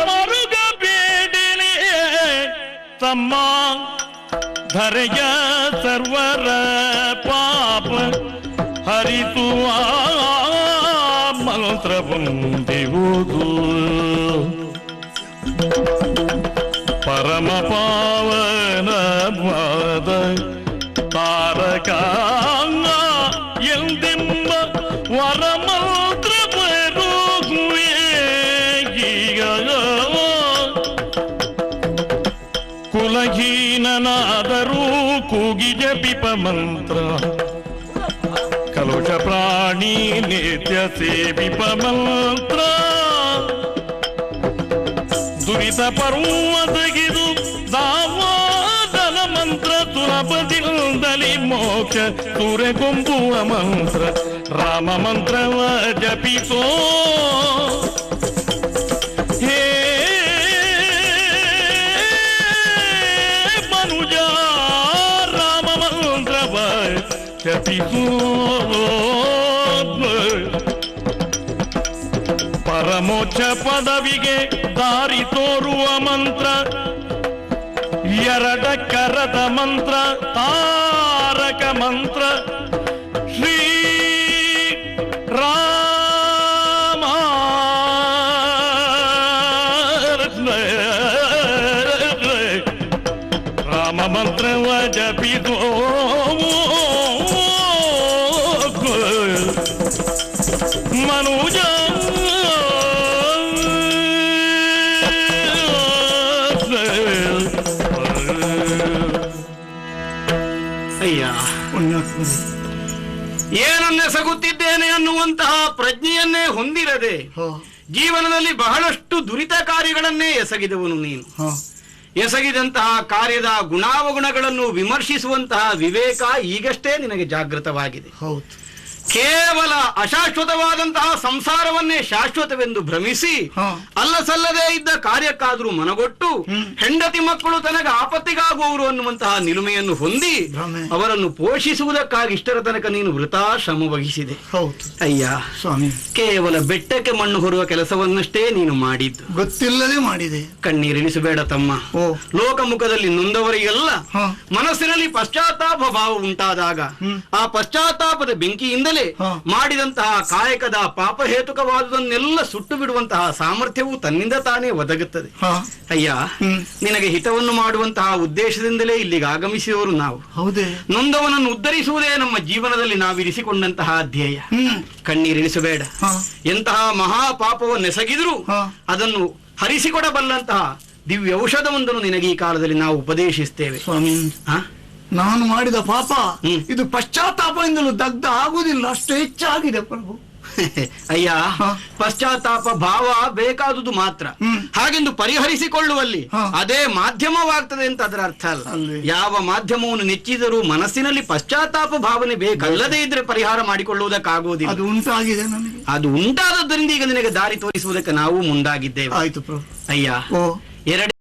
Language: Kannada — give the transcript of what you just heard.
ಮರುಗ ಬೇಡಿಲೆ ತಮ್ಮ ಧರೆಯ ಸರ್ವರ ಪಾಪ ಹರಿಸುವ ಮಂತ್ರ ಬಂದಿರುವುದು ಪರಮ ಪಾವನವಾದ ತಾರಕ ಎಂದೆಂಬ ಕುಲಹೀನನಾದರೂ ಕೂಗಿ ಜಪಿಪ ಮಂತ್ರ ಕಲುಷ ಪ್ರಾಣಿ ನಿತ್ಯ ಸೇವಿಪ ಮಂತ್ರ ದುರಿತ ಪರ್ವ ತೆಗೆದು ದಾವಾದನ ಮಂತ್ರ ಸುಲಭದಿಂದಲಿ ಮೋಕ್ಷ ಸೂರ್ಯಗೊಂಬುವ ಮಂತ್ರ ರಾಮ ಮಂತ್ರವ ಜಪಿಸೋ ಮಂತ್ರವ ಜಪಿಸೋ ಪರಮೋಚ್ಚ ಪದವಿಗೆ ದಾರಿ ತೋರುವ ಮಂತ್ರ ಎರಡ ಕರದ ಮಂತ್ರ ತಾರಕ ಮಂತ್ರ ರಾಮ ಮಂತ್ರವ ಜಪಿಸೋ ಮನುಜ. ಅಯ್ಯ ಏನು ಏನನ್ನೆಸಗುತ್ತಿದ್ದೇನೆ ಅನ್ನುವಂತಹ ಪ್ರಜ್ಞೆಯನ್ನೇ ಹೊಂದಿರದೆ ಜೀವನದಲ್ಲಿ ಬಹಳಷ್ಟು ದುರಿತ ಕಾರ್ಯಗಳನ್ನೇ ಎಸಗಿದವನು ನೀನು. ಹಾ. ಎಸಗಿದಂತಹ ಕಾರ್ಯದ ಗುಣಾವಗುಣಗಳನ್ನು ವಿಮರ್ಶಿಸುವಂತಹ ವಿವೇಕ ಈಗಷ್ಟೇ ನಿನಗೆ ಜಾಗೃತವಾಗಿದೆ. ಹೌದು. ಕೇವಲ ಅಶಾಶ್ವತವಾದಂತಹ ಸಂಸಾರವನ್ನೇ ಶಾಶ್ವತವೆಂದು ಭ್ರಮಿಸಿ ಅಲ್ಲಸಲ್ಲದೇ ಇದ್ದ ಕಾರ್ಯಕ್ಕಾದರೂ ಮನಗೊಟ್ಟು ಹೆಂಡತಿ ಮಕ್ಕಳು ತನಗೆ ಆಪತ್ತಿಗಾಗುವವರು ಅನ್ನುವಂತಹ ನಿಲುಮೆಯನ್ನು ಹೊಂದಿ ಅವರನ್ನು ಪೋಷಿಸುವುದಕ್ಕಾಗಿ ಇಷ್ಟರ ತನಕ ನೀನು ವೃಥಾ ಶ್ರಮ ವಹಿಸಿದೆ ಅಯ್ಯ ಸ್ವಾಮಿ. ಕೇವಲ ಬೆಟ್ಟಕ್ಕೆ ಮಣ್ಣು ಹೊರುವ ಕೆಲಸವನ್ನಷ್ಟೇ ನೀನು ಮಾಡಿದ್ದು. ಗೊತ್ತಿಲ್ಲದೆ ಮಾಡಿದೆ. ಕಣ್ಣೀರಿಳಿಸಬೇಡ ತಮ್ಮ. ಲೋಕಮುಖದಲ್ಲಿ ನೊಂದವರಿಗೆಲ್ಲ. ಮನಸ್ಸಿನಲ್ಲಿ ಪಶ್ಚಾತ್ತಾಪ ಭಾವ ಉಂಟಾದಾಗ ಆ ಪಶ್ಚಾತ್ತಾಪದ ಬೆಂಕಿಯಿಂದಲೇ ಮಾಡಿದಂತಹ ಕಾಯಕದ ಪಾಪಹೇತುಕವಾದುದನ್ನೆಲ್ಲ ಸುಟ್ಟು ಬಿಡುವಂತಹ ಸಾಮರ್ಥ್ಯವು ತನ್ನಿಂದ ತಾನೇ ಒದಗುತ್ತದೆ. ಅಯ್ಯ. ನಿನಗೆ ಹಿತವನ್ನು ಮಾಡುವಂತಹ ಉದ್ದೇಶದಿಂದಲೇ ಇಲ್ಲಿಗೆ ಆಗಮಿಸಿದವರು ನಾವು. ಹೌದೇ? ನೊಂದವನನ್ನು ಉದ್ಧರಿಸುವುದೇ ನಮ್ಮ ಜೀವನದಲ್ಲಿ ನಾವಿರಿಸಿಕೊಂಡಂತಹ ಧ್ಯೇಯ. ಕಣ್ಣೀರಿಣಿಸಬೇಡ. ಕಣ್ಣೀರಿಳಿಸಬೇಡ ಎಂತಹ ಮಹಾ ಪಾಪವನ್ನೆಸಗಿದ್ರೂ. ಅದನ್ನು ಹರಿಸಿಕೊಡಬಲ್ಲಂತಹ ದಿವ್ಯ ಔಷಧವೊಂದನ್ನು ನಿನಗೆ ಈ ಕಾಲದಲ್ಲಿ ನಾವು ಉಪದೇಶಿಸ್ತೇವೆ? ನಾನು ಮಾಡಿದ ಪಾಪ ಇದು ಪಶ್ಚಾತ್ತಾಪದಿಂದಲೂ ದಗ್ಧ ಆಗುವುದಿಲ್ಲ. ಅಷ್ಟು ಹೆಚ್ಚಾಗಿದೆ ಪ್ರಭು. ಅಯ್ಯ. ಪಶ್ಚಾತ್ತಾಪ ಭಾವ ಬೇಕಾದುದು ಮಾತ್ರ. ಹಾಗೆಂದು ಪರಿಹರಿಸಿಕೊಳ್ಳುವಲ್ಲಿ. ಅದೇ ಮಾಧ್ಯಮವಾಗ್ತದೆ ಅಂತ ಅದರ ಅರ್ಥ ಅಲ್ಲ. ಯಾವ ಮಾಧ್ಯಮವನ್ನು ನೆಚ್ಚಿದರೂ ಮನಸ್ಸಿನಲ್ಲಿ ಪಶ್ಚಾತ್ತಾಪ ಭಾವನೆ ಬೇಕಲ್ಲದೆ ಇದ್ರೆ ಪರಿಹಾರ ಮಾಡಿಕೊಳ್ಳುವುದಕ್ಕಾಗುವುದಿಲ್ಲ. ಅದು ಉಂಟಾಗಿದೆ ಅದು ಉಂಟಾದದ್ದರಿಂದ ಈಗ ನಿನಗೆ ದಾರಿ ತೋರಿಸುವುದಕ್ಕೆ ನಾವು ಮುಂದಾಗಿದ್ದೇವೆ. ಆಯ್ತು ಪ್ರಭು. ಅಯ್ಯ ಎರಡೇ